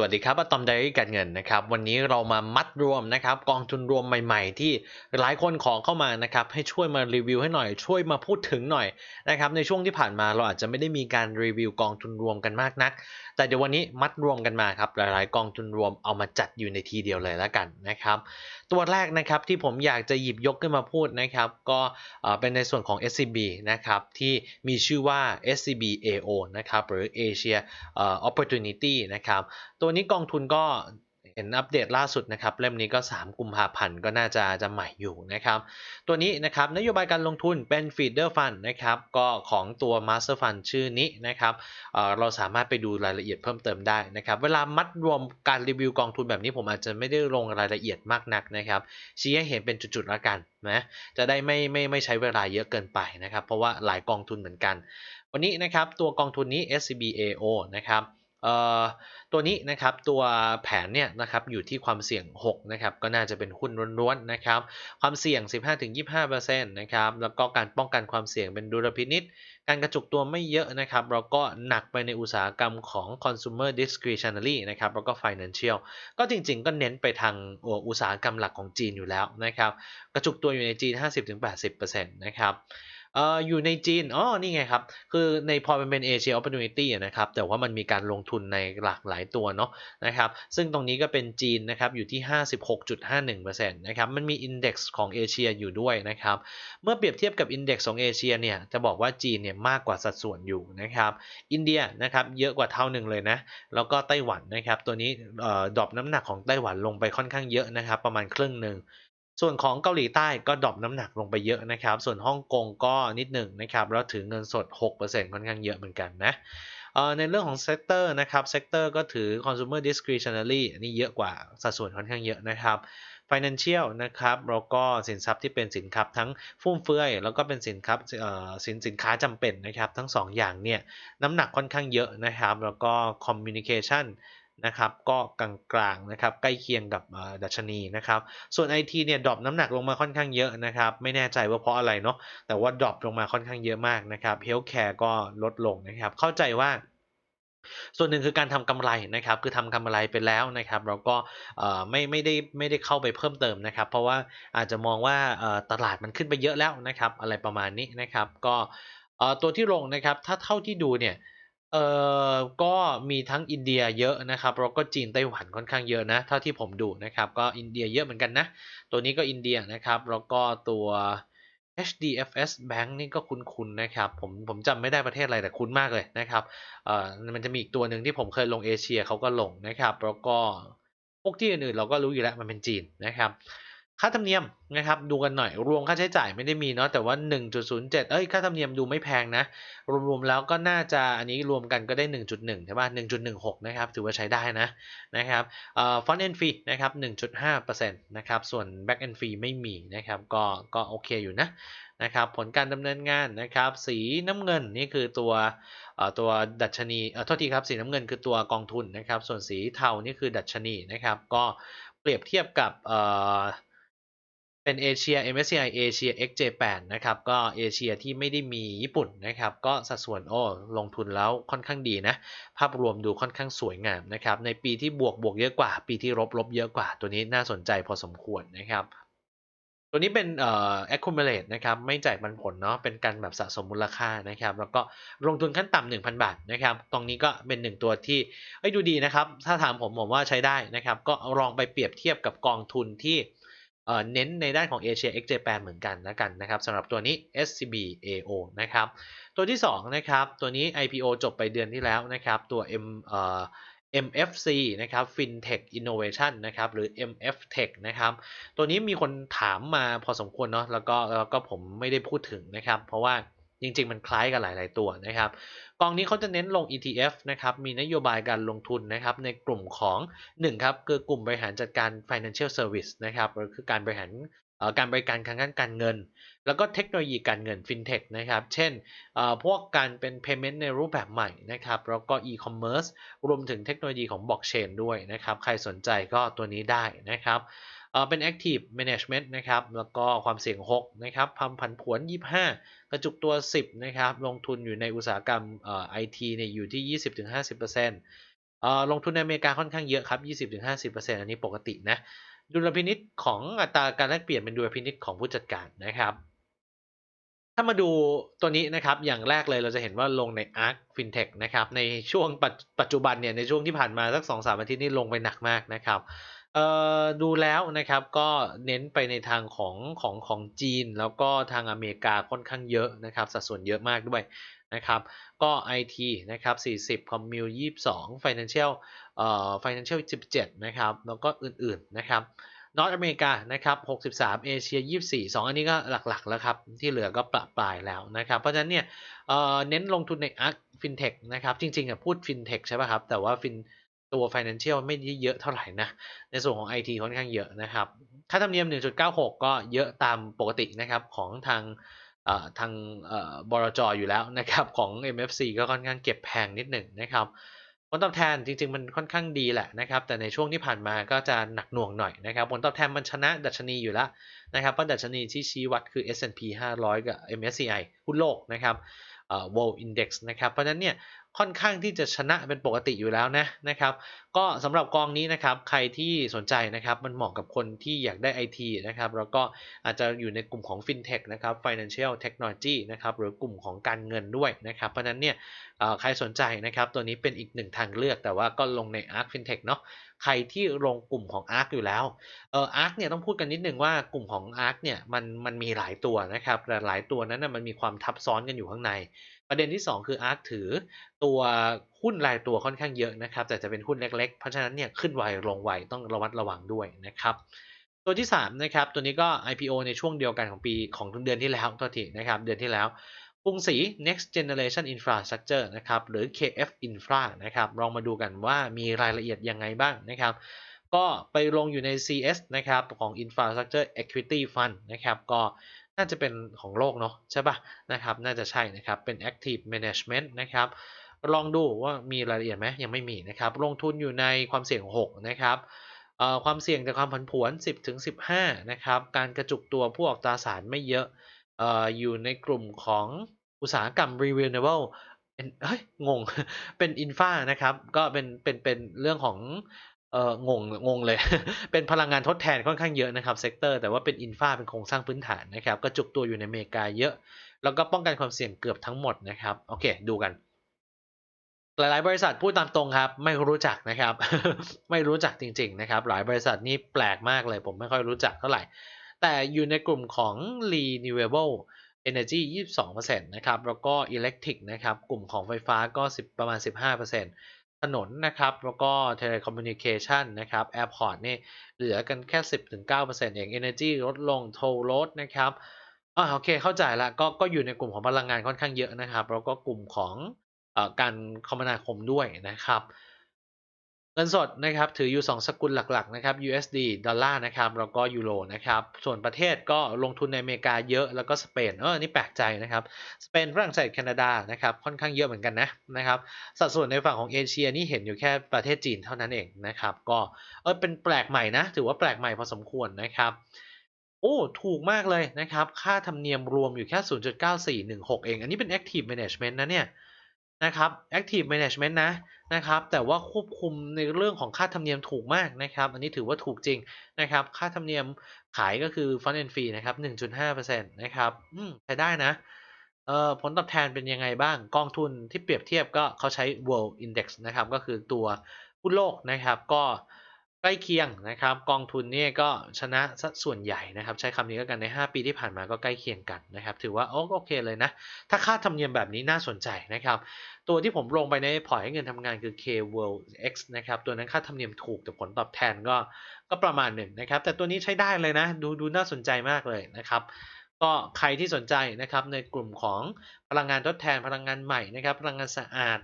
สวัสดีครับอะตอมไดรี่การเงินนะครับวันนี้เรามามัดรวมนะครับกองทุนรวมใหม่ๆ ที่หลายคนขอเข้ามานะครับให้ช่วยมารีวิวให้หน่อยช่วยมาพูดถึงหน่อยนะครับในช่วงที่ผ่านมาเราอาจจะไม่ได้มีการรีวิวกองทุนรวมกันมากนัก แต่เดี๋ยววันนี้มัดรวมกันมาครับหลายๆ กองทุนรวมเอามาจัดอยู่ในทีเดียวเลยแล้วกันนะครับตัวแรกนะครับที่ผมอยากจะหยิบยกขึ้นมาพูดนะครับก็เป็นในส่วนของ SCB นะครับที่มีชื่อว่า SCB AO นะครับหรือ Asia Opportunity นะครับ ตัวนี้กองทุนก็เห็นอัปเดตล่าสุดนะครับเล่มนี้ก็ 3 กุมภาพันธ์ก็น่าจะจะใหม่อยู่นะครับ ตัวนี้นะครับนโยบายการลงทุนเป็น Feeder Fund นะครับก็ของตัว Master Fund ชื่อนี้นะครับเเราสามารถไปดูรายละเอียดเพิ่มเติมได้นะครับ เวลามัดรวมการรีวิวกองทุนแบบนี้ผมอาจจะไม่ได้ลงรายละเอียดมากนักนะครับชี้ให้เห็นเป็นจุดๆละกันนะจะได้ไม่ไม่ไม่ใช้เวลาเยอะเกินไปนะครับ เพราะว่าหลายกองทุนเหมือนกัน วันนี้นะครับตัวกองทุนนี้ SCBAO นะครับ ตัวนี้นะครับตัวแผนเนี่ยนะครับอยู่ที่ความเสี่ยง6นะครับก็น่าจะเป็นหุ้นล้วนๆนะครับความเสี่ยง 15-25%นะครับแล้วก็การป้องกันความเสี่ยงเป็นดุลพินิษการกระจุกตัวไม่เยอะนะครับแล้วก็หนักไปในอุตสาหกรรมของ consumer discretionary นะครับแล้วก็ financial ก็จริงๆ ก็เน้นไปทางอุตสาหกรรมหลักของจีนอยู่แล้วนะครับกระจุกตัวอยู่ในจีน 50-80%นะครับ อ่ออยู่ในจีน อ๋อ นี่ไงครับ คือในพอมันเป็น Asia Opportunity นะครับ แต่ว่ามันมีการลงทุนในหลากหลายตัวเนาะนะครับ ซึ่งตรงนี้ก็เป็นจีนนะครับ อยู่ที่ 56.51%นะครับ มันมี Index ของเอเชียอยู่ด้วยนะครับ เมื่อเปรียบเทียบกับ Index ของเอเชียเนี่ย จะบอกว่าจีนเนี่ยมากกว่าสัดส่วนอยู่นะครับ อินเดียนะครับเยอะกว่าเท่าหนึ่งเลยนะ แล้วก็ไต้หวันนะครับ ตัวนี้เอ่อดรอปน้ำหนักของไต้หวันลงไปค่อนข้างเยอะนะครับ ประมาณครึ่งหนึ่ง ส่วนของเกาหลีใต้ก็ดรอปน้ำหนักลงไปเยอะนะครับ ส่วนฮ่องกงก็นิดหนึ่งนะครับ แล้วถือเงินสด 6%ค่อนข้างเยอะเหมือนกันนะในเรื่องของเซกเตอร์นะครับ เซกเตอร์ก็ถือ consumer discretionary อันนี้เยอะกว่าสัดส่วนค่อนข้างเยอะนะครับ financial นะครับ แล้วก็สินทรัพย์ที่เป็นสินค้าทั้งฟุ่มเฟือย แล้วก็เป็นสินค้าสินสินค้าจำเป็นนะครับ ทั้ง 2 อย่างเนี่ย น้ำหนักค่อนข้างเยอะนะครับ แล้วก็ communication นะครับก็กลางๆนะครับใกล้เคียงกับดัชนีนะครับส่วน IT เนี่ยดรอปน้ำหนักลงมาค่อนข้างเยอะนะครับไม่แน่ใจว่าเพราะอะไรเนาะแต่ว่าดรอปลงมาค่อนข้างเยอะมากนะครับ Healthcare ก็ลดลงนะครับเข้าใจว่าส่วนหนึ่งคือการทำกำไรนะครับ คือทำกำไรไปแล้วนะครับแล้วก็ไม่ไม่ได้ไม่ได้เข้าไปเพิ่มเติมนะครับ เพราะว่าอาจจะมองว่าตลาดมันขึ้นไปเยอะแล้วนะครับ อะไรประมาณนี้นะครับ ก็ตัวที่ลงนะครับ ถ้าเท่าที่ดูเนี่ย เอ่อก็มีทั้งอินเดียเยอะนะครับแล้วก็จีนไต้หวันค่อนข้างเยอะนะเท่าที่ผมดูนะครับก็อินเดียเยอะเหมือนกันนะ ตัวนี้ก็อินเดียนะครับแล้วก็ตัว HDFS Bank นี่ก็คุ้นๆนะครับผมผมจำไม่ได้ประเทศอะไรแต่คุ้นมากเลยนะครับเอ่อมันจะมีอีกตัวหนึ่งที่ผมเคยลงเอเชียเขาก็ลงนะครับแล้วก็พวกที่อื่นๆเราก็รู้อยู่แล้วมันเป็นจีนนะครับ ค่าธรรมเนียมนะครับดูกันหน่อยรวมค่าใช้จ่ายไม่ได้มีเนาะแต่ว่า 1.07 เอ้ยค่าธรรมเนียมดูไม่แพงนะ รวมๆแล้วก็น่าจะอันนี้รวมกันก็ได้ 1.1 ใช่ป่ะ 1.16 นะครับถือว่าใช้ได้นะนะครับเอ่อ front end fee นะครับ 1.5%นะครับส่วน back end fee ไม่มีนะครับก็ก็โอเคอยู่นะนะครับผลการดำเนินงานนะครับสีน้ำเงินนี่คือตัวเอ่อตัวดัชนีเอ่อโทษทีครับสีน้ำเงินคือตัวกองทุนนะครับส่วนสีเทานี่คือดัชนีนะครับก็เปรียบเทียบกับ เป็นเอเชีย MSCI Asia X J8 นะครับ ก็เอเชียที่ไม่ได้มีญี่ปุ่นนะครับ ก็สัดส่วนโอ้ลงทุนแล้วค่อนข้างดีนะ ภาพรวมดูค่อนข้างสวยงามนะครับ ในปีที่บวกบวกเยอะกว่า ปีที่ลบลบเยอะกว่า ตัวนี้น่าสนใจพอสมควรนะครับตัวนี้เป็นเอ่อ accumulate นะครับ ไม่จ่ายปันผลเนาะ เป็นการแบบสะสมมูลค่านะครับ แล้วก็ลงทุนขั้นต่ำ1,000 บาทนะครับ ตรงนี้ก็เป็นหนึ่งตัวที่เอ้ยดูดีนะครับ ถ้าถามผมผมว่าใช้ได้นะครับ ก็ลองไปเปรียบเทียบกับกองทุนที่ เน้นในด้านของ Asia X Japan เหมือนกันนะกันนะครับสำหรับตัวนี้ SCB AO นะครับตัวที่2นะครับตัวนี้ IPO จบไปเดือนที่แล้วนะครับตัว M เอ่อ MFC นะครับ FinTech Innovation นะครับหรือ MF Tech นะครับตัวนี้มีคนถามมาพอสมควรเนาะแล้วก็แล้วก็ผมไม่ได้พูดถึงนะครับ เพราะว่า จริงๆ มันคล้ายกันหลายๆตัวนะครับกองนี้เขาจะเน้นลง ETF นะครับ มีนโยบายการลงทุนนะครับในกลุ่มของ1ครับคือกลุ่มบริหารจัดการ Financial Service นะครับหรือคือการบริหารการบริการทางด้านการเงิน แล้วก็เทคโนโลยีการเงิน FinTech นะครับ เช่นพวกการเป็น Payment ในรูปแบบใหม่นะครับ แล้วก็ E-commerce รวมถึงเทคโนโลยีของ Blockchain ด้วยนะครับ ใครสนใจก็ตัวนี้ได้นะครับ เป็น Active Management นะครับ แล้วก็ความเสี่ยง 6 นะครับพัมผันผวน 25 กระจุกตัว 10 นะครับ ลงทุนอยู่ในอุตสาหกรรมเอ่อ IT เนี่ยอยู่ที่ 20-50%เอ่อลงทุนในอเมริกาค่อนข้างเยอะครับ 20-50%อันนี้ปกตินะ ดุลพินิษของอัตราการแลกเปลี่ยนเป็นดุลพินิษของผู้จัดการนะครับ ถ้ามาดูตัวนี้นะครับ อย่างแรกเลยเราจะเห็นว่าลงใน Arc FinTech นะครับ ในช่วงปัจจุบันเนี่ย ในช่วงที่ผ่านมาสัก 2-3 อาทิตย์นี้ลงไปหนักมากนะครับ เอ่อดูแล้วนะครับก็เน้นไปในทางของของของจีน แล้วก็ทางอเมริกาค่อนข้างเยอะนะครับ สัดส่วนเยอะมากด้วยนะครับก็ IT นะครับ40 Commil 22 Financial เอ่อ Financial 17นะครับแล้วก็อื่นๆนะครับนอตอเมริกานะครับ63 เอเชีย 24 2 อันนี้ก็หลักๆแล้วครับ ที่เหลือก็ปรับปลายแล้วนะครับ เพราะฉะนั้นเนี่ยเน้นลงทุนใน Arc FinTech นะครับ จริงๆอะพูด FinTech ใช่ป่ะครับ แต่ว่า Fin ตัว Financial ไม่ได้เยอะเท่าไหร่นะ ในส่วนของ IT ค่อนข้างเยอะนะครับ ค่าธรรมเนียม 1.96 ก็เยอะตามปกตินะครับ ของทางเอ่อทางเอ่อบลจอยู่แล้วนะครับ ของ MFC ก็ค่อนข้างเก็บแพงนิดหนึ่งนะครับผลตอบแทนจริงๆ มันค่อนข้างดีแหละนะครับ แต่ในช่วงที่ผ่านมาก็จะหนักหน่วงหน่อยนะครับ ผลตอบแทนมันชนะดัชนีอยู่แล้วนะครับเพราะดัชนีที่ชี้วัดคือ S&P 500 กับ MSCI หุ้นโลกนะครับเอ่อ World Index นะครับ เพราะฉะนั้นเนี่ย ค่อนข้างที่จะชนะเป็นปกติอยู่แล้วนะนะครับ ก็สำหรับกองนี้นะครับใครที่สนใจนะครับมันเหมาะกับคนที่อยากได้ IT นะครับแล้วก็อาจจะอยู่ในกลุ่มของ FinTech นะครับ Financial Technology นะครับหรือกลุ่มของการเงินด้วยนะครับเพราะนั้นเนี่ยใครสนใจนะครับตัวนี้เป็นอีกหนึ่งทางเลือก แต่ว่าก็ลงใน Arc FinTech เนาะใครที่ลงกลุ่มของ Arc อยู่แล้วเอ่อ Arc เนี่ยต้องพูดกันนิดนึงว่ากลุ่มของ Arc เนี่ยมันมันมีหลายตัวนะครับแต่หลายตัวนั้นนะมันมีความทับซ้อนกันอยู่ข้างใน ประเด็นที่ 2 คือ Arc ถือตัวหุ้นรายตัวค่อนข้างเยอะนะครับ แต่จะเป็นหุ้นเล็กๆ เพราะฉะนั้นเนี่ยขึ้นไวลงไวต้องระมัดระวังด้วยนะครับ ตัวที่3นะครับตัวนี้ก็ IPO ในช่วงเดียวกันของปีของเดือนที่แล้วตัวทีนะครับเดือนที่แล้วกรุงศรี Next Generation Infrastructure นะครับหรือ KF Infra นะครับลองมาดูกันว่ามีรายละเอียดยังไงบ้างนะครับ ก็ไปลงอยู่ใน CS นะครับของ Infrastructure Equity Fund นะครับก็ น่าจะเป็นของโลกเนาะใช่ปะนะครับ น่าจะใช่นะครับ เป็น Active Management นะครับ ลองดูว่ามีรายละเอียดไหมยังไม่มีนะครับ ลงทุนอยู่ในความเสี่ยง 6 นะครับความเสี่ยงจากความผันผวน 10ถึง15 นะครับ การกระจุกตัวผู้ออกตราสารไม่เยอะออยู่ในกลุ่มของอุตสาหกรรม renewable เป็นเฮ้ยงง เป็นอินฟานะครับ ก็เป็นเป็นเป็นเรื่องของ เอองงงงเลย เป็นพลังงานทดแทนค่อนข้างเยอะนะครับเซกเตอร์แต่ว่าเป็นอินฟาเป็นโครงสร้างพื้นฐานนะครับกระจุกตัวอยู่ในอเมริกาเยอะ แล้วก็ป้องกันความเสี่ยงเกือบทั้งหมดนะครับ โอเค ดูกัน หลาย ๆ บริษัทพูดตามตรงครับ ไม่รู้จักนะครับ ไม่รู้จักจริง ๆ นะครับ หลายบริษัทนี่แปลกมากเลย ผมไม่ค่อยรู้จักเท่าไหร่ แต่อยู่ในกลุ่มของ renewable energy 22%นะครับแล้วก็ electric นะครับกลุ่มของไฟฟ้าก็10ประมาณ 15% ถนนนะครับ แล้วก็เทเลคอมมิวนิเคชันนะครับแอร์พอร์ตนี่เหลือกันแค่ 10-9%เอง energy ลดลงโทลดนะครับอ๋อโอเคเข้าใจละก็ก็อยู่ในกลุ่มของพลังงานค่อนข้างเยอะนะครับ แล้วก็กลุ่มของอการคมนาคมด้วยนะครับ เงินสดนะครับถืออยู่ 2 สกุลหลักๆนะครับ USD ดอลลาร์นะครับแล้วก็ยูโรนะครับส่วนประเทศก็ลงทุนในอเมริกาเยอะแล้วก็สเปนเออนี่แปลกใจนะครับสเปนฝรั่งเศสแคนาดานะครับค่อนข้างเยอะเหมือนกันนะนะครับสัดส่วนในฝั่งของเอเชียนี่เห็นอยู่แค่ประเทศจีนเท่านั้นเองนะครับก็เออเป็นแปลกใหม่นะถือว่าแปลกใหม่พอสมควรนะครับโอ้ถูกมากเลยนะครับค่าธรรมเนียมรวมอยู่แค่ 0.9416 เอง อันนี้เป็น Active Management นะเนี่ย นะครับ Active Management นะนะครับแต่ว่าควบคุมในเรื่องของค่าธรรมเนียมถูกมากนะครับอันนี้ถือว่าถูกจริงนะครับค่าธรรมเนียมขายก็คือ Fund and Fee นะครับ 1.5%นะครับอืมใช้ได้นะเอ่อผลตอบแทนเป็นยังไงบ้างกองทุนที่เปรียบเทียบก็เขาใช้ World Index นะครับก็คือตัวหุ้นโลกนะครับก็ ใกล้เคียงนะครับ กองทุนเนี่ยก็ชนะสัส่วนใหญ่นะครับ ใช้คำนี้ก็กันใน 5 ปีที่ผ่านมาก็ใกล้เคียงกันนะครับ ถือว่าโอโอเคเลยนะ ถ้าค่าธรรมเนียมแบบนี้น่าสนใจนะครับ ตัวที่ผมลงไปในพอร์ตให้เงินทำงานคือ K World X นะครับ ตัวนั้นค่าธรรมเนียมถูกแต่ผลตอบแทนก็ก็ประมาณหนึ่งนะครับ แต่ตัวนี้ใช้ได้เลยนะ ดูดูน่าสนใจมากเลยนะครับก็ใครที่สนใจนะครับในกลุ่มของพลังงานทดแทนพลังงานใหม่นะครับ พลังงานสะอาด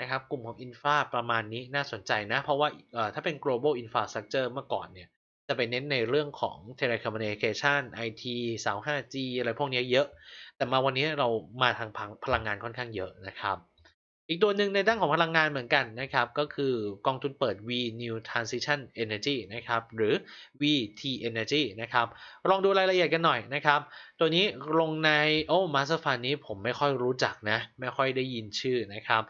นะครับกลุ่มของ Infra ประมาณนี้น่าสนใจนะ เพราะว่าถ้าเป็น global infrastructure เมื่อก่อนเนี่ย จะไปเน้นในเรื่องของ telecommunication IT สา 5G อะไรพวกนี้เยอะ แต่มาวันนี้เรามาทางพลังงานค่อนข้างเยอะนะครับ อีกตัวหนึ่งในด้านของพลังงานเหมือนกันนะครับ ก็คือกองทุนเปิด V New Transition Energy นะครับ หรือ VT Energy นะครับ ลองดูรายละเอียดกันหน่อยนะครับ ตัวนี้ลงในโอ้ Master Fund นี้ผมไม่ค่อยรู้จักนะ ไม่ค่อยได้ยินชื่อนะครับ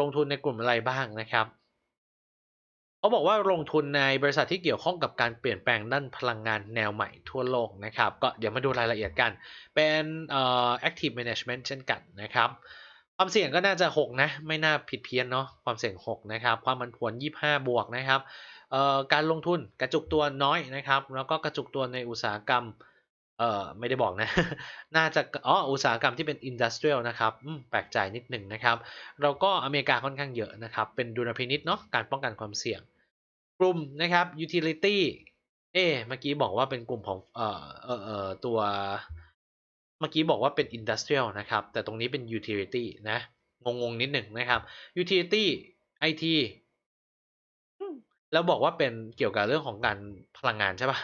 ลงทุนในกลุ่มอะไรบ้างนะครับเขาบอกว่าลงทุนในบริษัทที่เกี่ยวข้องกับการเปลี่ยนแปลงด้านพลังงานแนวใหม่ทั่วโลกนะครับ ก็เดี๋ยวมาดูรายละเอียดกัน เป็นเอ่อ active management เช่นกันนะครับ ความเสี่ยงก็น่าจะ 6 นะ ไม่น่าผิดเพี้ยนเนาะความเสี่ยง 6 นะครับ ความมันผวน 25 บวกนะครับการลงทุนกระจุกตัวน้อยนะครับ แล้วก็กระจุกตัวในอุตสาหกรรม เอ่อไม่ได้บอกนะ น่าจะอ๋ออุตสาหกรรมที่เป็น industrial นะครับแปลกใจนิดหนึ่งนะครับแล้วก็อเมริกาค่อนข้างเยอะนะครับ เป็นดุลพินิษเนาะการป้องกันความเสี่ยง กลุ่มนะครับ utility เอ๊เมื่อกี้บอกว่าเป็นกลุ่มของเอ่อเอ่อเอ่อตัว เมื่อกี้บอกว่าเป็น industrial นะครับ แต่ตรงนี้เป็น utility นะ งงๆนิดหนึ่งนะครับ utility IT อืมแล้วบอกว่าเป็นเกี่ยวกับเรื่องของการพลังงานใช่ปะ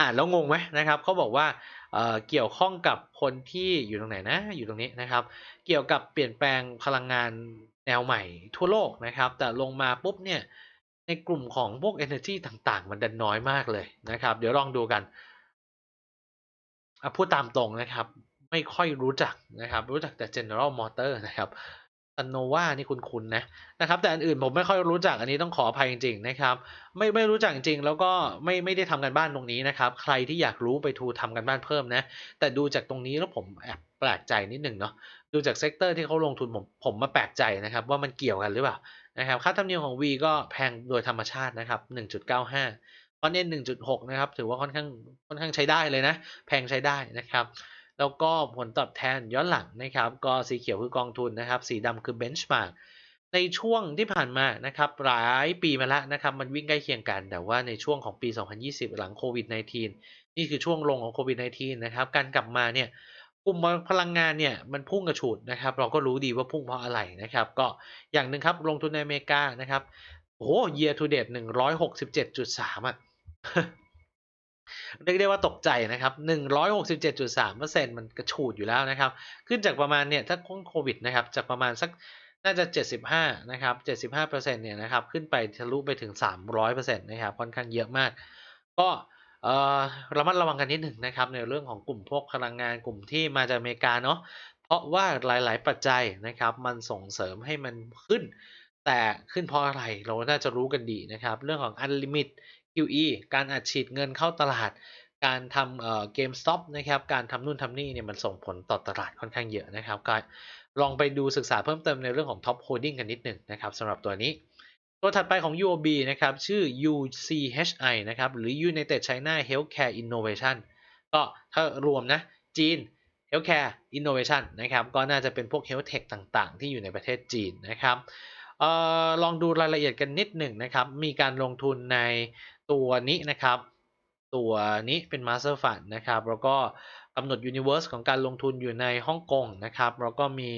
อ่านแล้วงงไหมนะครับเขาบอกว่าเเกี่ยวข้องกับคนที่อยู่ตรงไหนนะอยู่ตรงนี้นะครับ เกี่ยวกับเปลี่ยนแปลงพลังงานแนวใหม่ทั่วโลกนะครับ แต่ลงมาปุ๊บเนี่ยในกลุ่มของพวก energy ต่างๆ มันดันน้อยมากเลยนะครับ เดี๋ยวลองดูกันพูดตามตรงนะครับ ไม่ค่อยรู้จักนะครับ รู้จักแต่ General Motor นะครับ อันโนวานี่คุณคุณนะนะครับแต่อันอื่นผมไม่ค่อยรู้จักอันนี้ต้องขออภัยจริงๆนะครับไม่ไม่รู้จักจริงแล้วก็ไม่ไม่ได้ทำกันบ้านตรงนี้นะครับใครที่อยากรู้ไปทูทำกันบ้านเพิ่มนะแต่ดูจากตรงนี้แล้วผมแอบแปลกใจนิดหนึ่งเนาะดูจากเซกเตอร์ที่เขาลงทุนผมผมมาแปลกใจนะครับว่ามันเกี่ยวกันหรือเปล่านะครับค่าธรรมเนียมของ V ก็แพงโดยธรรมชาตินะครับ1.95ตอนนี้1.6 นะครับ ถือว่าค่อนข้างค่อนข้างใช้ได้เลยนะ แพงใช้ได้นะครับ แล้วก็ผลตอบแทนย้อนหลังนะครับก็สีเขียวคือกองทุนนะครับ สีดำคือ benchmark ในช่วงที่ผ่านมานะครับหลายปีมาแล้วนะครับมันวิ่งใกล้เคียงกัน แต่ว่าในช่วงของปี 2020 หลังโควิด -19 นี่คือช่วงลงของโควิด -19 นะครับการกลับมาเนี่ยกลุ่มพลังงานเนี่ยมันพุ่งกระฉูดนะครับเราก็รู้ดีว่าพุ่งเพราะอะไรนะครับก็อย่างหนึ่งครับลงทุนในอเมริกานะครับโอ้โห year to date 167.3อะ เรียกได้ว่าตกใจนะครับ 167.3%มันกระฉูดอยู่แล้วนะครับ ขึ้นจากประมาณเนี่ยถ้าโควิดนะครับ จากประมาณสักน่าจะ 75 นะครับ 75%เนี่ยนะครับ ขึ้นไปทะลุไปถึง 300%นะครับ ค่อนข้างเยอะมาก ก็เออระมัดระวังกันนิดหนึ่งนะครับ ในเรื่องของกลุ่มพวกพลังงานกลุ่มที่มาจากอเมริกาเนาะ เพราะว่าหลาย ๆ ปัจจัยนะครับ มันส่งเสริมให้มันขึ้น แต่ขึ้นเพราะอะไร เราน่าจะรู้กันดีนะครับ เรื่องของ unlimit QE การอัดฉีดเงินเข้าตลาด การทำเกมสต็อปนะครับ การทำนู่นทำนี่เนี่ยมันส่งผลต่อตลาดค่อนข้างเยอะนะครับก็ลองไปดูศึกษาเพิ่มเติมในเรื่องของ top holding กันนิดหนึ่งนะครับสำหรับตัวนี้ ตัวถัดไปของ UOB นะครับ ชื่อ UCHI นะครับหรือ United China Healthcare Innovation ก็ถ้ารวมนะจีน Healthcare Innovation นะครับก็น่าจะเป็นพวก Health Tech ต่างๆ ที่อยู่ในประเทศจีนนะครับออลองดูรายละเอียดกันนิดหนึ่งนะครับ มีการลงทุนใน ตัวนี้นะครับ ตัวนี้เป็น Master Fund นะครับ แล้วก็กำหนด Universe ของการลงทุนอยู่ในฮ่องกงนะครับ แล้วก็มี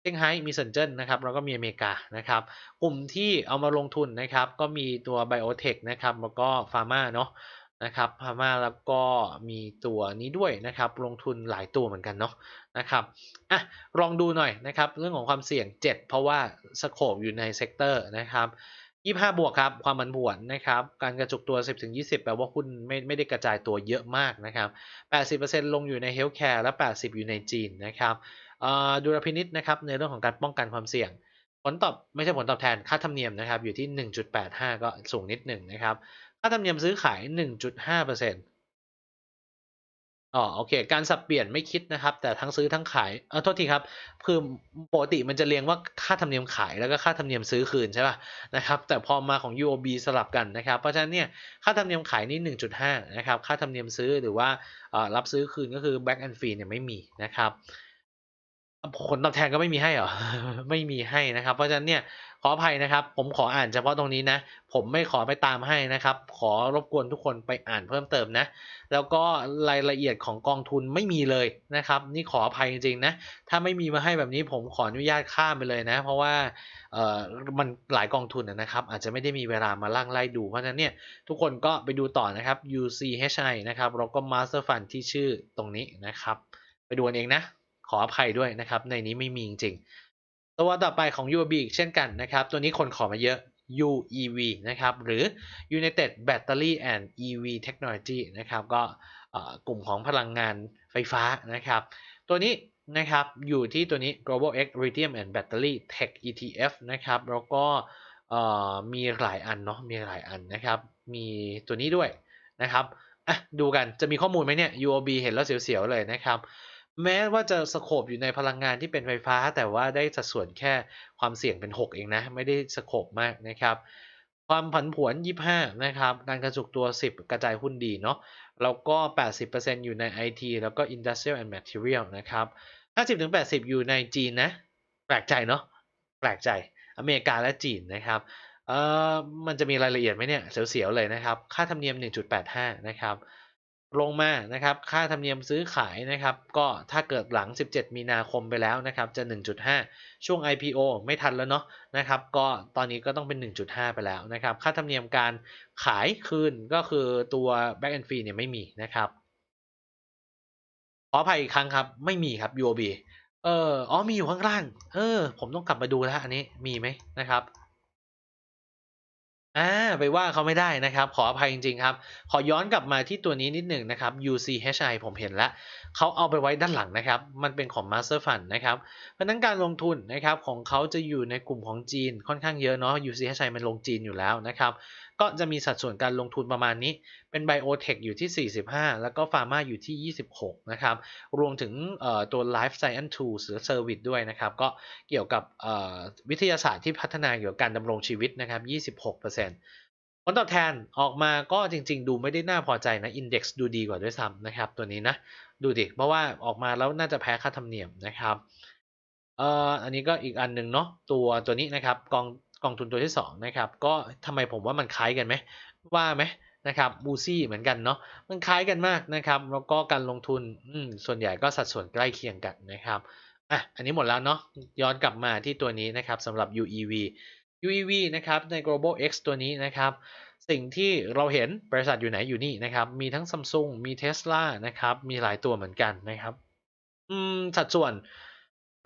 เซี่ยงไฮ้มีเซินเจิ้นนะครับ แล้วก็มีอเมริกานะครับ กลุ่มที่เอามาลงทุนนะครับ ก็มีตัว Biotech นะครับ แล้วก็ Pharma เนาะนะครับพามาแล้วก็มีตัวนี้ด้วยนะครับลงทุนหลายตัวเหมือนกันเนาะนะครับอะลองดูหน่อยนะครับเรื่องของความเสี่ยง 7 เพราะว่าสโคปอยู่ในเซกเตอร์นะครับ 25 บวกครับ ความผันผวนนะครับ การกระจุกตัว 10-20 แปลว่าหุ้นไม่ไม่ได้กระจายตัวเยอะมากนะครับ 80%ลงอยู่ในเฮลท์แคร์และ 80 อยู่ในจีนนะครับดูรพินิษนะครับในเรื่องของการป้องกันความเสี่ยง ผลตอบไม่ใช่ผลตอบแทนค่าธรรมเนียมนะครับ อยู่ที่ 1.85 ก็สูงนิดหนึ่งนะครับ ค่าธรรมเนียมซื้อขาย 1.5% อ๋อโอเค การสับเปลี่ยนไม่คิดนะครับ แต่ทั้งซื้อทั้งขายเออโทษทีครับ คือปกติมันจะเรียงว่าค่าธรรมเนียมขายแล้วก็ค่าธรรมเนียมซื้อคืนใช่ป่ะนะครับ แต่พอมาของ UOB สลับกันนะครับ เพราะฉะนั้นเนี่ยค่าธรรมเนียมขายนี่ 1.5 นะครับ ค่าธรรมเนียมซื้อหรือว่ารับซื้อคืนก็คือ back and fee เนี่ยไม่มีนะครับ ผลตอบแทนก็ไม่มีให้เหรอ ไม่มีให้นะครับ เพราะฉะนั้นเนี่ยขออภัยนะครับ ผมขออ่านเฉพาะตรงนี้นะ ผมไม่ขอไปตามให้นะครับ ขอรบกวนทุกคนไปอ่านเพิ่มเติมนะ แล้วก็รายละเอียดของกองทุนไม่มีเลยนะครับ นี่ขออภัยจริงๆนะ ถ้าไม่มีมาให้แบบนี้ผมขออนุญาตข้ามไปเลยนะ เพราะว่าเอ่อมันหลายกองทุนนะครับ อาจจะไม่ได้มีเวลามาล่างไล่ดู เพราะฉะนั้นเนี่ยทุกคนก็ไปดูต่อนะครับ UCHI นะครับแล้วก็ Master Fund ที่ชื่อตรงนี้นะครับ ไปดูกันเองนะ ขออภัยด้วยนะครับ ในนี้ไม่มีจริงๆ ตัวต่อไปของ UOB อีกเช่นกันนะครับ ตัวนี้คนขอมาเยอะ UEV นะครับ หรือ United Battery and EV Technology นะครับ ก็กลุ่มของพลังงานไฟฟ้านะครับ ตัวนี้นะครับ อยู่ที่ตัวนี้ Global X Lithium and Battery Tech ETF นะครับ แล้วก็มีหลายอันเนาะ มีหลายอันนะครับ มีตัวนี้ด้วยนะครับ อะ ดูกัน จะมีข้อมูลไหมเนี่ย UOB เห็นแล้วเสียวๆเลยนะครับ แม้ว่าจะสโคบอยู่ในพลังงานที่เป็นไฟฟ้า แต่ว่าได้สัดส่วนแค่ความเสี่ยงเป็น 6 เองนะ ไม่ได้สโคบมากนะครับ ความผันผวน 25 นะครับ การกระจุกตัว 10 กระจายหุ้นดีเนาะแล้วก็ 80%อยู่ใน IT แล้วก็ Industrial and Material นะครับ 50-80 อยู่ในจีนนะ แปลกใจเนาะแปลกใจอเมริกาและจีนนะครับเอ่อมันจะมีรายละเอียดไหมเนี่ยเสียวๆเลยนะครับ ค่าธรรมเนียม 1.85 นะครับ ลงมานะครับ ค่าธรรมเนียมซื้อขายนะครับ ก็ถ้าเกิดหลัง 17 มีนาคมไปแล้วนะครับจะ 1.5 ช่วง IPO ไม่ทันแล้วเนาะนะครับ ก็ตอนนี้ก็ต้องเป็น 1.5 ไปแล้วนะครับ ค่าธรรมเนียมการขายคืนก็คือตัว back and fee เนี่ยไม่มีนะครับขออภัยอีกครั้งครับ ไม่มีครับ UOB เอออ๋อมีอยู่ข้างล่าง เออ ผมต้องกลับมาดูแล้วอันนี้มีไหมนะครับ อา ไปว่าเขาไม่ได้นะครับ ขออภัยจริง ๆ ครับ ขอย้อนกลับมาที่ตัวนี้นิดหนึ่งนะครับ UCHI ผมเห็นแล้วเขาเอาไปไว้ด้านหลังนะครับ มันเป็นของ Master Fund นะครับเพราะนั้นการลงทุนนะครับของเขาจะอยู่ในกลุ่มของจีนค่อนข้างเยอะเนาะ UCHI มันลงจีนอยู่แล้วนะครับ ก็จะมีสัดส่วนการลงทุนประมาณนี้ เป็น Biotech อยู่ที่ 45 แล้วก็ Pharma อยู่ที่ 26 นะครับ รวมถึงตัว Life Science Tools หรือ Service ด้วยนะครับ ก็เกี่ยวกับวิทยาศาสตร์ที่พัฒนาเกี่ยวกับการดำรงชีวิตนะครับ 26% ผลตอบแทนออกมาก็จริง ๆ ดูไม่ได้น่าพอใจนะ Index ดูดีกว่าด้วยซ้ำนะครับตัวนี้นะดูดิเพราะว่าออกมาแล้วน่าจะแพ้ค่าธรรมเนียมนะครับเอ่ออันนี้ก็อีกอันหนึ่งเนาะตัวตัวนี้นะครับกองกองทุนตัวที่2นะครับก็ทำไมผมว่ามันคล้ายกันไหมว่าไหมนะครับบูซี่เหมือนกันเนาะมันคล้ายกันมากนะครับแล้วก็การลงทุนอืส่วนใหญ่ก็สัดส่วนใกล้เคียงกันนะครับอะอันนี้หมดแล้วเนาะย้อนกลับมาที่ตัวนี้นะครับสำหรับ UEV UEV นะครับใน Global X ตัวนี้นะครับ สิ่งที่เราเห็นบริษัทอยู่ไหนอยู่นี่นะครับ มีทั้ง Samsung มี Tesla นะครับ มีหลายตัวเหมือนกันนะครับ อืม สัดส่วน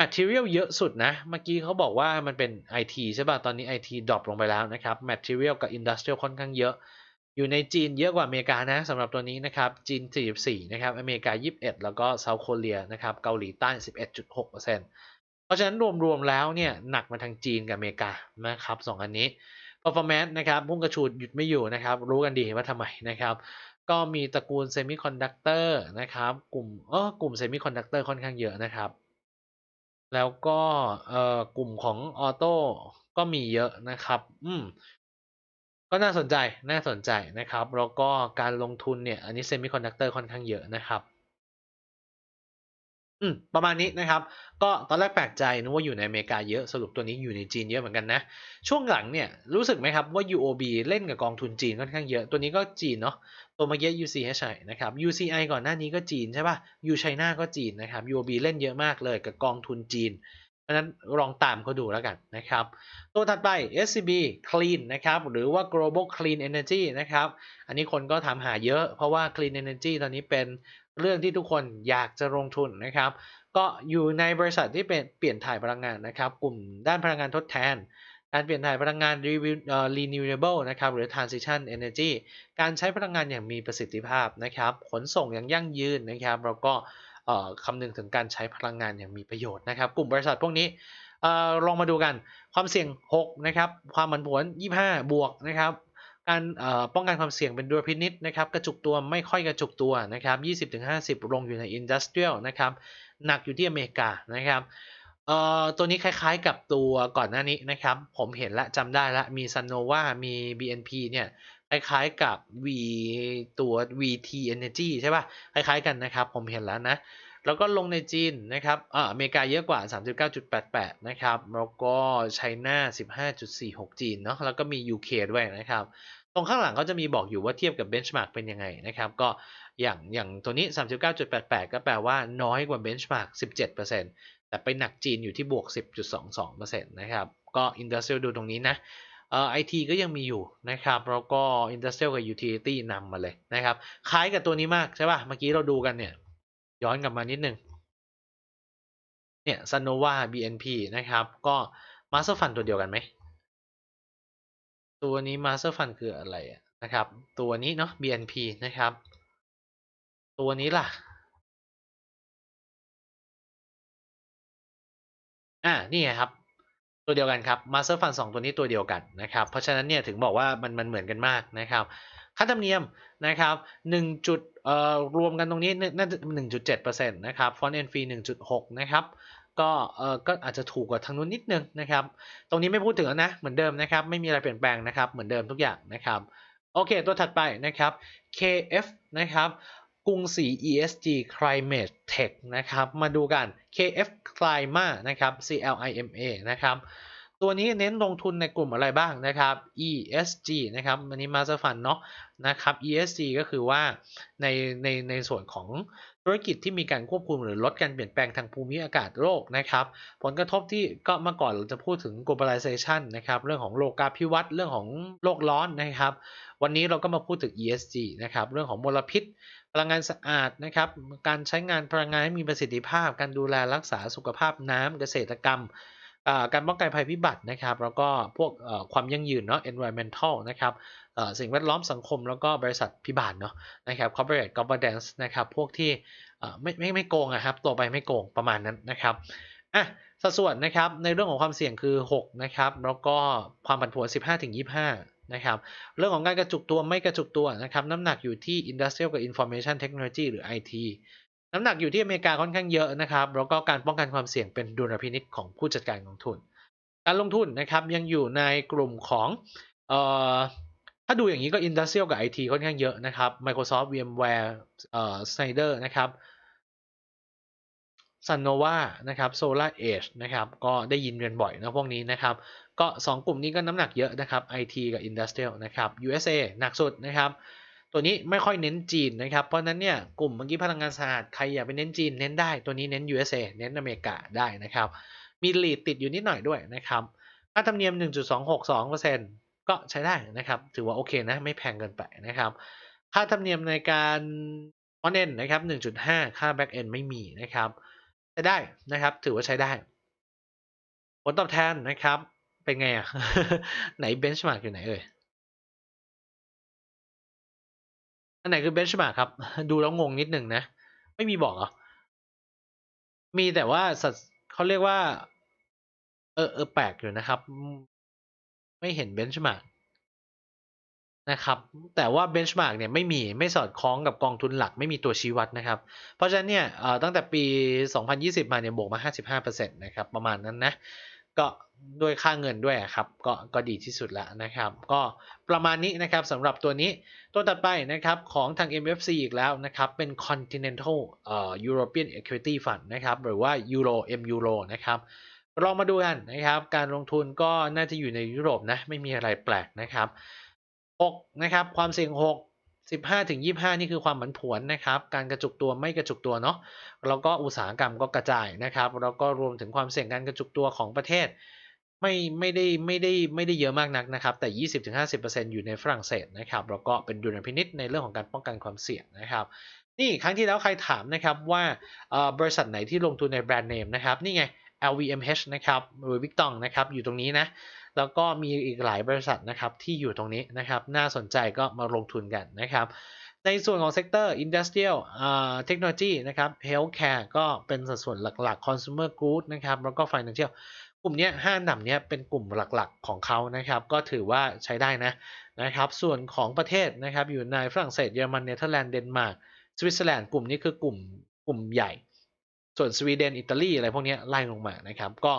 Material เยอะสุดนะ เมื่อกี้เขาบอกว่ามันเป็น IT ใช่ป่ะ ตอนนี้ IT ดรอปลงไปแล้วนะครับ Material กับ Industrial ค่อนข้างเยอะ อยู่ในจีนเยอะกว่าอเมริกานะสำหรับตัวนี้นะครับ จีน 44 นะครับ อเมริกา 21 แล้วก็เซาท์โคเรียนะครับ เกาหลีใต้ 11.6%เราะฉะนั้นรวมๆแล้วเนี่ยหนักมาทางจีนกับอเมริกานะครับสองอันนี้ performance นะครับพุ่งกระชูดหยุดไม่อยู่นะครับ รู้กันดีว่าทำไมนะครับก็มีตระกูลเซมิคอนดักเตอร์นะครับกลุ่มเออกลุ่มเซมิคอนดักเตอร์ค่อนข้างเยอะนะครับ แล้วก็เอ่อกลุ่มของออโต้ก็มีเยอะนะครับ อืมก็น่าสนใจน่าสนใจนะครับ แล้วก็การลงทุนเนี่ยอันนี้เซมิคอนดักเตอร์ค่อนข้างเยอะนะครับ อืมประมาณนี้นะครับ ก็ตอนแรกแปลกใจนึกว่าอยู่ในอเมริกาเยอะสรุปตัวนี้อยู่ในจีนเยอะเหมือนกันนะ ช่วงหลังเนี่ยรู้สึกไหมครับว่า UOB เล่นกับกองทุนจีนค่อนข้างเยอะตัวนี้ก็จีนเนาะตัวเมื่อกี้ UCHI นะครับ UCI ก่อนหน้านี้ก็จีนใช่ป่ะ U China ก็จีนนะครับ UOB เล่นเยอะมากเลยกับกองทุนจีนเพราะฉะนั้นลองตามเขาดูแล้วกันนะครับ ตัวถัดไป SCB Clean นะครับหรือว่า Global Clean Energy นะครับ อันนี้คนก็ถามหาเยอะเพราะว่า Clean Energy ตอนนี้เป็น เรื่องที่ทุกคนอยากจะลงทุนนะครับ ก็อยู่ในบริษัทที่เป็นเปลี่ยนถ่ายพลังงานนะครับ กลุ่มด้านพลังงานทดแทน การเปลี่ยนถ่ายพลังงาน renewable นะครับหรือ transition energy การใช้พลังงานอย่างมีประสิทธิภาพนะครับ ขนส่งอย่างยั่งยืนนะครับแล้วก็คำนึงถึงการใช้พลังงานอย่างมีประโยชน์นะครับ กลุ่มบริษัทพวกนี้ลองมาดูกันความเสี่ยง 6 นะครับ ความผันผวน 25 บวกนะครับ การป้องกันความเสี่ยงเป็นดุลพินิษนะครับกระจุกตัวไม่ค่อยกระจุกตัวนะครับ20-50 ลงอยู่ใน Industrial นะครับหนักอยู่ที่อเมริกานะครับเอ่อตัวนี้คล้ายๆกับตัวก่อนหน้านี้นะครับ ผมเห็นและจำได้ละมี Sunova มี BNP เนี่ยคล้ายๆกับ V ตัว VT Energy ใช่ป่ะ คล้ายๆกันนะครับ ผมเห็นแล้วนะ แล้วก็ลงในจีนนะครับอออเมริกาเยอะกว่า 39.88 นะครับ แล้วก็ไชน่า 15.46 จีนเนาะ แล้วก็มี UK ด้วยนะครับ ตรงข้างหลังเขาจะมีบอกอยู่ว่าเทียบกับเบนช์มาร์กเป็นยังไงนะครับ ก็อย่างอย่างตัวนี้ 39.88 ก็แปลว่าน้อยกว่าเบนช์มาร์ก17%แต่ไปหนักจีนอยู่ที่บวก 10.22%นะครับ ก็อินดัสเทรียลดูตรงนี้นะเอ่อไอทีก็ยังมีอยู่นะครับ แล้วก็อินดัสเทรียกับยูทิลิตี้นำมาเลยนะครับ คล้ายกับตัวนี้มากใช่ป่ะ เมื่อกี้เราดูกันเนี่ย ย้อนกลับมานิดนึงเนี่ยซันโนวา BNP นะครับ ก็มาสเตอร์ฟันตัวเดียวกันไหม ตัวนี้มาสเตอร์ฟันคืออะไรนะครับ ตัวนี้เนาะ BNP นะครับ ตัวนี้ล่ะอ่านี่ครับ ตัวเดียวกันครับ Master Fund 2 ตัวนี้ตัวเดียวกันนะครับ เพราะฉะนั้นเนี่ยถึงบอกว่ามันมันเหมือนกันมากนะครับ ค่าธรรมเนียมนะครับ1จุดเอ่อรวมกันตรงนี้น่าจะ1.7%นะครับ Font and Fee 1.6 นะครับก็เออก็อาจจะถูกกว่าทางนู้นนิดนึงนะครับ ตรงนี้ไม่พูดถึงแล้วนะ เหมือนเดิมนะครับ ไม่มีอะไรเปลี่ยนแปลงนะครับ เหมือนเดิมทุกอย่างนะครับ โอเค ตัวถัดไปนะครับ KF นะครับ กรุงศรี ESG Climate Tech นะครับ มาดูกัน KF Clima นะครับ CLIMA นะครับ ตัวนี้เน้นลงทุนในกลุ่มอะไรบ้างนะครับ ESG นะครับอันนี้ Master Fund เนาะนะครับ ESG ก็คือว่าในในในส่วนของธุรกิจที่มีการควบคุมหรือลดการเปลี่ยนแปลงทางภูมิอากาศโลกนะครับ ผลกระทบที่ก็เมื่อก่อนเราจะพูดถึง globalization นะครับ เรื่องของโลกาภิวัตน์เรื่องของโลกร้อนนะครับ วันนี้เราก็มาพูดถึง ESG นะครับ เรื่องของมลพิษ พลังงานสะอาดนะครับ การใช้งานพลังงานให้มีประสิทธิภาพ การดูแลรักษาสุขภาพน้ำเกษตรกรรม การป้องกันภัยพิบัตินะครับ แล้วก็พวกความยั่งยืนเนาะ environmental นะครับสิ่งแวดล้อมสังคมแล้วก็บริษัทพิบาลเนาะนะครับ corporate governance นะครับ พวกที่ไม่ไม่ไม่โกงอะครับ ตัวไปไม่โกงประมาณนั้นนะครับอะสัดส่วนนะครับในเรื่องของความเสี่ยงคือ6นะครับแล้วก็ความผันผวน 15-25นะครับเรื่องของการกระจุกตัวไม่กระจุกตัวนะครับน้ำหนักอยู่ที่ Industrial กับ Information Technology หรือ IT น้ำหนักอยู่ที่อเมริกาค่อนข้างเยอะนะครับ แล้วก็การป้องกันความเสี่ยงเป็นดุลพินิจของผู้จัดการกองทุน การลงทุนนะครับยังอยู่ในกลุ่มของเอ่อถ้าดูอย่างนี้ก็ Industrial กับ IT ค่อนข้างเยอะนะครับ Microsoft VMware เอ่อ Schneider นะครับ Sunova นะครับ Solar Edge นะครับ ก็ได้ยินกันบ่อยนะพวกนี้นะครับ ก็ 2 กลุ่มนี้ก็น้ำหนักเยอะนะครับ IT กับ Industrial นะครับ USA หนักสุดนะครับ ตัวนี้ไม่ค่อยเน้นจีนนะครับ เพราะนั้นเนี่ยกลุ่มเมื่อกี้พลังงานสะอาดใครอยากไปเน้นจีนเน้นได้ตัวนี้เน้น USA เน้นอเมริกาได้นะครับ มีลีดติดอยู่นิดหน่อยด้วยนะครับค่าธรรมเนียม 1.262%ก็ใช้ได้นะครับ ถือว่าโอเคนะไม่แพงเกินไปนะครับ ค่าธรรมเนียมในการออนเอนนะครับ 1.5 ค่าแบ็กเอนไม่มีนะครับใช้ได้นะครับถือว่าใช้ได้ ผลตอบแทนนะครับ เป็นไงอะ ไหนเบนช์มาร์กอยู่ไหนเอ่ย อันไหนคือเบนช์มาร์กครับ ดูแล้วงงนิดหนึ่งนะ ไม่มีบอกเหรอ มีแต่ว่าสัดเขาเรียกว่า เออเออแปลกอยู่นะครับ ไม่เห็นเบนช์มาร์กนะครับ แต่ว่าเบนช์มาร์กเนี่ยไม่มีไม่สอดคล้องกับกองทุนหลักไม่มีตัวชี้วัดนะครับ เพราะฉะนั้นเนี่ยตั้งแต่ปี 2020 มาเนี่ยบวกมา 55%นะครับ ประมาณนั้นนะ ก็ด้วยค่าเงินด้วยครับก็ก็ดีที่สุดแล้วนะครับ ก็ประมาณนี้นะครับสำหรับตัวนี้ตัวต่อไปนะครับของทาง MFC อีกแล้วนะครับ เป็น Continental เอ่อ European Equity Fund นะครับ หรือว่า Euro M Euro นะครับลองมาดูกันนะครับ การลงทุนก็น่าจะอยู่ในยุโรปนะ ไม่มีอะไรแปลกนะครับ 6 นะครับ ความเสี่ยง 6 15ถึง25 นี่คือความผันผวนนะครับ การกระจุกตัวไม่กระจุกตัวเนาะ แล้วก็อุตสาหกรรมก็กระจายนะครับ แล้วก็รวมถึงความเสี่ยงการกระจุกตัวของประเทศ ไม่ไม่ได้ไม่ได้ไม่ได้เยอะมากนักนะครับ แต่ 20-50%อยู่ในฝรั่งเศสนะครับ แล้วก็เป็นดุลพินิษในเรื่องของการป้องกันความเสี่ยงนะครับ นี่ครั้งที่แล้วใครถามนะครับว่าบริษัทไหนที่ลงทุนในแบรนด์เนมนะครับ นี่ไง LVMH นะครับหรือ Victon นะครับ อยู่ตรงนี้นะ แล้วก็มีอีกหลายบริษัทนะครับที่อยู่ตรงนี้นะครับ น่าสนใจก็มาลงทุนกันนะครับ ในส่วนของเซกเตอร์ Industrial อ่า Technology นะครับ Healthcare ก็เป็นสัดส่วนหลักๆ Consumer Goods นะครับ แล้วก็ Financial กลุ่มนี้ห้าอันดับนี้เป็นกลุ่มหลักๆของเขานะครับ ก็ถือว่าใช้ได้นะนะครับ ส่วนของประเทศนะครับ อยู่ในฝรั่งเศสเยอรมันเนเธอร์แลนด์เดนมาร์กสวิตเซอร์แลนด์กลุ่มนี้คือกลุ่มกลุ่มใหญ่ ส่วนสวีเดนอิตาลีอะไรพวกนี้ไล่ลงมานะครับ ก็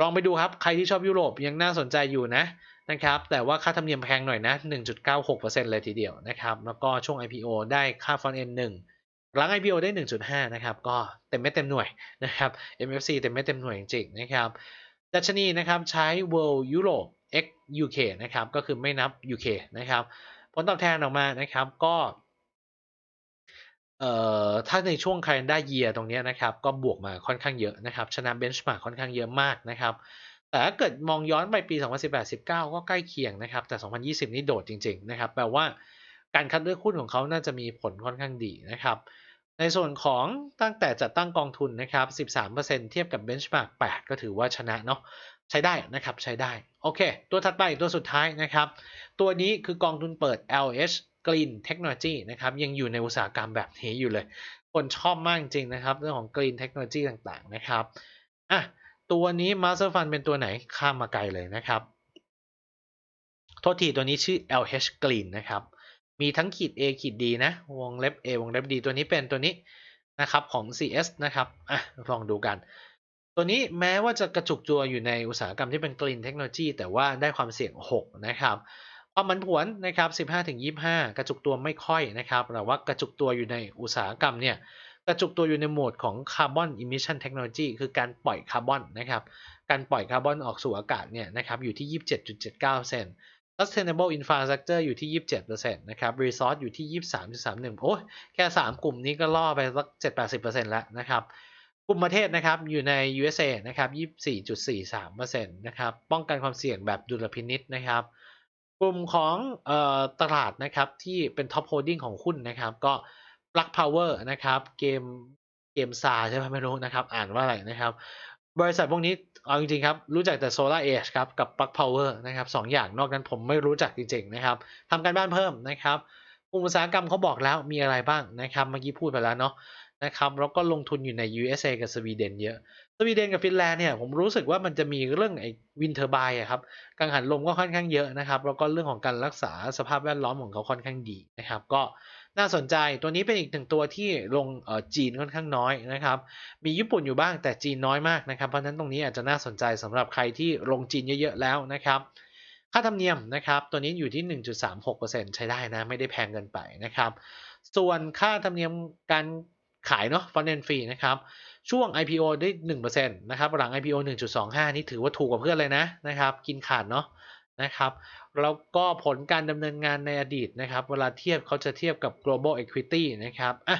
ลองไปดูครับ ใครที่ชอบยุโรปยังน่าสนใจอยู่นะนะครับ แต่ว่าค่าธรรมเนียมแพงหน่อยนะ 1.96%เลยทีเดียวนะครับ แล้วก็ช่วง IPO ได้ค่าฟอนต์เอ็นหนึ่งหลัง IPO ได้ 1.5 นะครับ ก็เต็มไม่เต็มหน่วยนะครับ MFC เต็มไม่เต็มหน่วยจริงๆนะครับดัชนีนะครับใช้ World Europe X UK นะครับ ก็คือไม่นับ UK นะครับ ผลตอบแทนออกมานะครับก็ เอ่อถ้าในช่วง calendar year ตรงนี้นะครับก็บวกมาค่อนข้างเยอะนะครับชนะ benchmark ค่อนข้างเยอะมากนะครับแต่ถ้าเกิดมองย้อนไปปี 2018-19 ก็ใกล้เคียงนะครับแต่ 2020 นี่โดดจริงๆนะครับแปลว่าการคัดเลือกหุ้นของเขาน่าจะมีผลค่อนข้างดีนะครับในส่วนของตั้งแต่จัดตั้งกองทุนนะครับ 13%เทียบกับ benchmark 8 ก็ถือว่าชนะเนาะใช้ได้นะครับใช้ได้ โอเค ตัวถัดไปตัวสุดท้ายนะครับ ตัวนี้คือกองทุนเปิด LH Green Technology นะครับยังอยู่ในอุตสาหกรรมแบบนี้อยู่เลย คนชอบมากจริงนะครับ เรื่องของ Green Technology ต่างๆนะครับอะตัวนี้ Master Fund เป็นตัวไหนข้ามมาไกลเลยนะครับ โทษทีตัวนี้ชื่อ LH Green นะครับ มีทั้งขีด A ขีด D นะ วงเล็บ A วงเล็บ D ตัวนี้เป็นตัวนี้นะครับของ CS นะครับอะลองดูกัน ตัวนี้แม้ว่าจะกระจุกตัวอยู่ในอุตสาหกรรมที่เป็น Green Technology แต่ว่าได้ความเสี่ยง 6 นะครับ ความผันผวนนะครับ 15-25 กระจุกตัวไม่ค่อยนะครับแต่ว่ากระจุกตัวอยู่ในอุตสาหกรรมเนี่ยกระจุกตัวอยู่ในโหมดของ Carbon Emission Technology คือการปล่อยคาร์บอนนะครับ การปล่อยคาร์บอนออกสู่อากาศเนี่ยนะครับอยู่ที่ 27.79% Sustainable Infrastructure อยู่ที่ 27%นะครับ Resource อยู่ที่ 23.31โอ้ยแค่ 3 กลุ่มนี้ก็ล่อไปสัก7-80%แล้วนะครับกลุ่มประเทศนะครับอยู่ใน USA นะครับ 24.43%นะครับป้องกันความเสี่ยงแบบดุลพินิษนะครับ กลุ่มของออตลาดนะครับที่เป็น Top Holding ของหุ้นนะครับก็ Plug Power นะครับเกมเกมซาใช่ไหมไม่รู้นะครับ อ่านว่าอะไรนะครับ บริษัทพวกนี้เอาจริงๆครับ รู้จักแต่ Solar Edge ครับกับ Plug Power นะครับสองอย่างนอกนั้นผมไม่รู้จักจริงๆนะครับทำการบ้านเพิ่มนะครับกลุ่มอุตสาหกรรมเขาบอกแล้วมีอะไรบ้างนะครับ เมื่อกี้พูดไปแล้วเนาะนะครับแล้วก็ลงทุนอยู่ใน USA กับสวีเดนเยอะ วีเดนกับฟินแลนด์เนี่ยผมรู้สึกว่ามันจะมีเรื่องไอ้วินเทอร์บายครับกังหันลมก็ค่อนข้างเยอะนะครับ แล้วก็เรื่องของการรักษาสภาพแวดล้อมของเขาค่อนข้างดีนะครับ ก็น่าสนใจตัวนี้เป็นอีกหนึ่งตัวที่ลงจีนค่อนข้างน้อยนะครับ มีญี่ปุ่นอยู่บ้างแต่จีนน้อยมากนะครับ เพราะฉะนั้นตรงนี้อาจจะน่าสนใจสำหรับใครที่ลงจีนเยอะ ๆ แล้วนะครับ ค่าธรรมเนียมนะครับ ตัวนี้อยู่ที่ 1.36%ใช้ได้นะไม่ได้แพงเกินไปนะครับ ส่วนค่าธรรมเนียมการขายเนาะฟอนเดนฟรีนะครับ ช่วง IPO ได้1%นะครับหลัง IPO 1.25 นี่ถือว่าถูกกว่าเพื่อนเลยนะนะครับกินขาดเนาะนะครับแล้วก็ผลการดำเนินงานในอดีตนะครับเวลาเทียบเขาจะเทียบกับ global equity นะครับอะ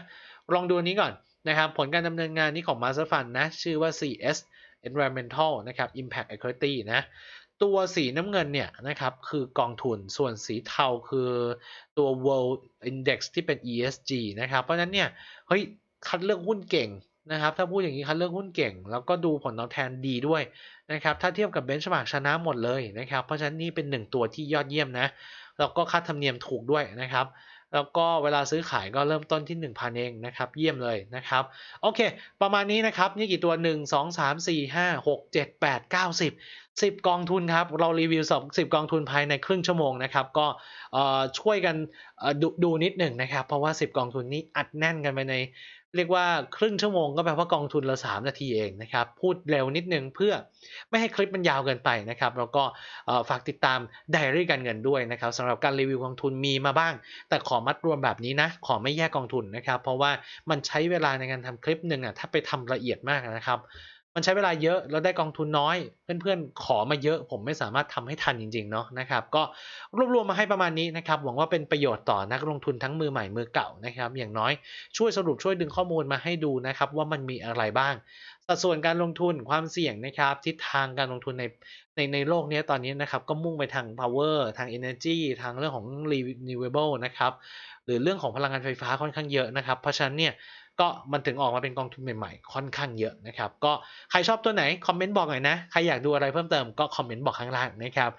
ลองดูนี้ก่อนนะครับผลการดำเนินงานนี้ของ Master Fund นะชื่อว่า CS Environmental นะครับ Impact Equity นะตัวสีน้ำเงินเนี่ยนะครับคือกองทุนส่วนสีเทาคือตัว World Index ที่เป็น ESG นะครับเพราะฉะนั้นเนี่ยเฮ้ยคัดเลือกหุ้นเก่ง นะครับถ้าพูดอย่างนี้คัดเลือกหุ้นเก่ง แล้วก็ดูผลตอบแทนดีด้วยนะครับถ้าเทียบกับเบนช์มาร์กชนะหมดเลยนะครับเพราะฉะนั้นนี่เป็นหนึ่งตัวที่ยอดเยี่ยมนะแล้วก็ค่าธรรมเนียมถูกด้วยนะครับแล้วก็เวลาซื้อขายก็เริ่มต้นที่ 1,000 เองนะครับ เยี่ยมเลยนะครับ โอเค ประมาณนี้นะครับ นี่กี่ตัว 1 2 3 4 5 6 7 8 9 10 10 กองทุนครับ เรารีวิว2 10 กองทุนภายในครึ่งชั่วโมงนะครับ ก็ช่วยกันดดูนิดหนึ่งนะครับ เพราะว่า 10 กองทุนนี้อัดแน่นกันไปใน เรียกว่าครึ่งชั่วโมงก็แปลว่ากองทุนละ3นาทีเองนะครับ พูดเร็วนิดนึงเพื่อไม่ให้คลิปมันยาวเกินไปนะครับ แล้วก็ฝากติดตามไดอารี่การเงินด้วยนะครับสำหรับการรีวิวกองทุนมีมาบ้าง แต่ขอมัดรวมแบบนี้นะ ขอไม่แยกกองทุนนะครับ เพราะว่ามันใช้เวลาในการทำคลิปหนึ่งอะถ้าไปทำละเอียดมากนะครับ มันใช้เวลาเยอะแล้วได้กองทุนน้อย เพื่อนๆ ขอมาเยอะ ผมไม่สามารถทำให้ทันจริงๆเนาะนะครับ ก็รวบรวมมาให้ประมาณนี้นะครับ หวังว่าเป็นประโยชน์ต่อนักลงทุนทั้งมือใหม่มือเก่านะครับ อย่างน้อยช่วยสรุปช่วยดึงข้อมูลมาให้ดูนะครับ ว่ามันมีอะไรบ้าง สัดส่วนการลงทุนความเสี่ยงนะครับ ทิศทางการลงทุนในในในโลกนี้ตอนนี้นะครับก็มุ่งไปทาง power ทาง energy ทางเรื่องของ renewable นะครับหรือเรื่องของพลังงานไฟฟ้าค่อนข้างเยอะนะครับ เพราะฉะนั้นเนี่ย ก็มันถึงออกมาเป็นกองทุนใหม่ๆ ค่อนข้างเยอะนะครับ ก็ใครชอบตัวไหนคอมเมนต์บอกหน่อยนะ ใครอยากดูอะไรเพิ่มเติมก็คอมเมนต์บอกข้างล่างนะครับ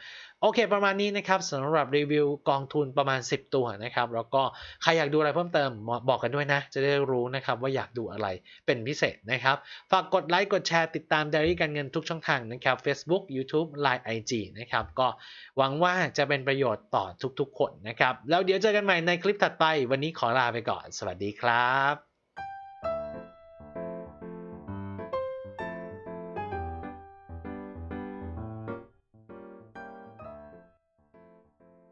โอเค ประมาณนี้นะครับสำหรับรีวิวกองทุนประมาณ 10 ตัวนะครับ แล้วก็ใครอยากดูอะไรเพิ่มเติมบอกกันด้วยนะ จะได้รู้นะครับว่าอยากดูอะไรเป็นพิเศษนะครับ ฝากกดไลค์กดแชร์ติดตามไดอารี่การเงินทุกช่องทางนะครับ Facebook YouTube Line IG นะครับก็หวังว่าจะเป็นประโยชน์ต่อทุกๆ คนนะครับแล้วเดี๋ยวเจอกันใหม่ในคลิปถัดไป วันนี้ขอลาไปก่อน สวัสดีครับ